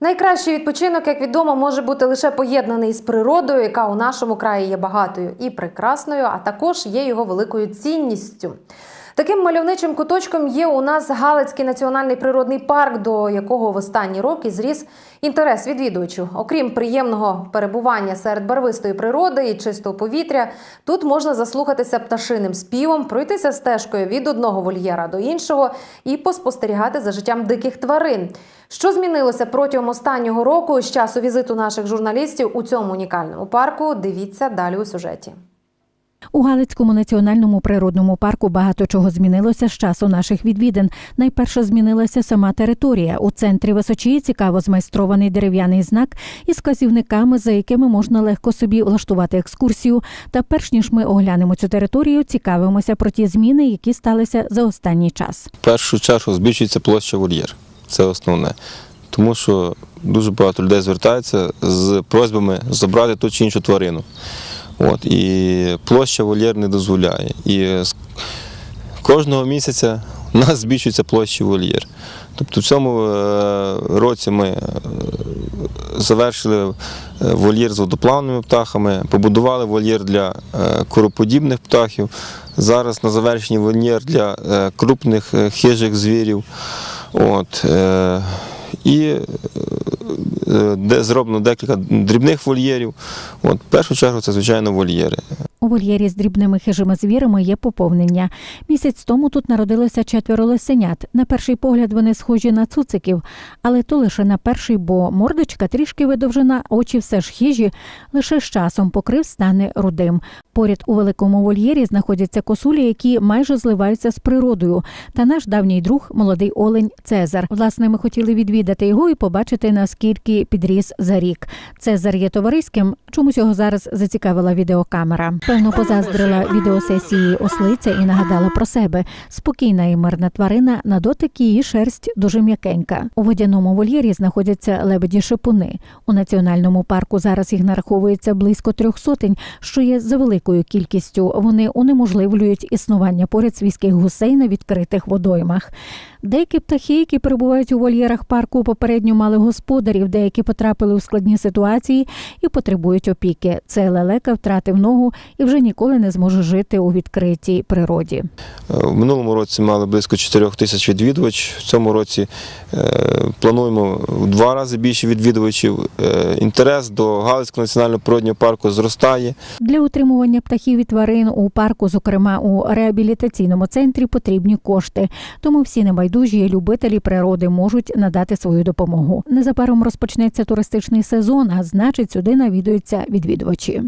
Найкращий відпочинок, як відомо, може бути лише поєднаний з природою, яка у нашому краї є багатою і прекрасною, а також є його великою цінністю. Таким мальовничим куточком є у нас Галицький національний природний парк, до якого в останні роки зріс інтерес відвідувачів. Окрім приємного перебування серед барвистої природи і чистого повітря, тут можна заслухатися пташиним співом, пройтися стежкою від одного вольєра до іншого і поспостерігати за життям диких тварин. Що змінилося протягом останнього року з часу візиту наших журналістів у цьому унікальному парку? Дивіться далі у сюжеті. У Галицькому національному природному парку багато чого змінилося з часу наших відвідин. Найперше змінилася сама територія. У центрі височії цікаво змайстрований дерев'яний знак із вказівниками, за якими можна легко собі влаштувати екскурсію. Та перш ніж ми оглянемо цю територію, цікавимося про ті зміни, які сталися за останній час. В першу чергу збільшується площа вольєр. Це основне. Тому що дуже багато людей звертаються з просьбами забрати ту чи іншу тварину. От, і площа вольєр не дозволяє. І з кожного місяця у нас збільшується площа вольєр. Тобто в цьому е, році ми е, завершили е, вольєр з водоплавними птахами, побудували вольєр для короподібних птахів. Зараз на завершенні вольєр для крупних хижих звірів. От, і е, де зроблено декілька дрібних вольєрів. От, в першу чергу це, звичайно, вольєри. У вольєрі з дрібними хижими звірами є поповнення. Місяць тому тут народилося четверо лисенят. На перший погляд вони схожі на цуциків, але то лише на перший, бо мордочка трішки видовжена, очі все ж хижі, лише з часом покрив стане рудим. Поряд у великому вольєрі знаходяться косулі, які майже зливаються з природою. Та наш давній друг, молодий олень Цезар. Власне, ми хотіли відвідати його і побачити, наскільки підріс за рік. Цезар є товариським. Чомусь його зараз зацікавила відеокамера. Певно, позаздрила відеосесії ослиця і нагадала про себе. Спокійна і мирна тварина на дотик її шерсть дуже м'якенька. У водяному вольєрі знаходяться лебеді шипуни. У національному парку зараз їх нараховується близько трьох сотень, що є за великою кількістю. Вони унеможливлюють існування поряд свійських гусей на відкритих водоймах. Деякі птахи, які перебувають у вольєрах парку, попередньо мали господарів, деякі потрапили у складні ситуації і потребують опіки. Цей лелека втратив ногу і вже ніколи не зможе жити у відкритій природі. Е, В минулому році мали близько 4 тисяч відвідувачів. В цьому році е, плануємо в два рази більше відвідувачів. Е, Інтерес до Галицького національного природнього парку зростає. Для утримування птахів і тварин у парку, зокрема у реабілітаційному центрі, потрібні кошти. Тому всі небайдужі любителі природи можуть надати свою допомогу. Незабаром розпочнеться туристичний сезон, а значить, сюди навідуються відвідувачі.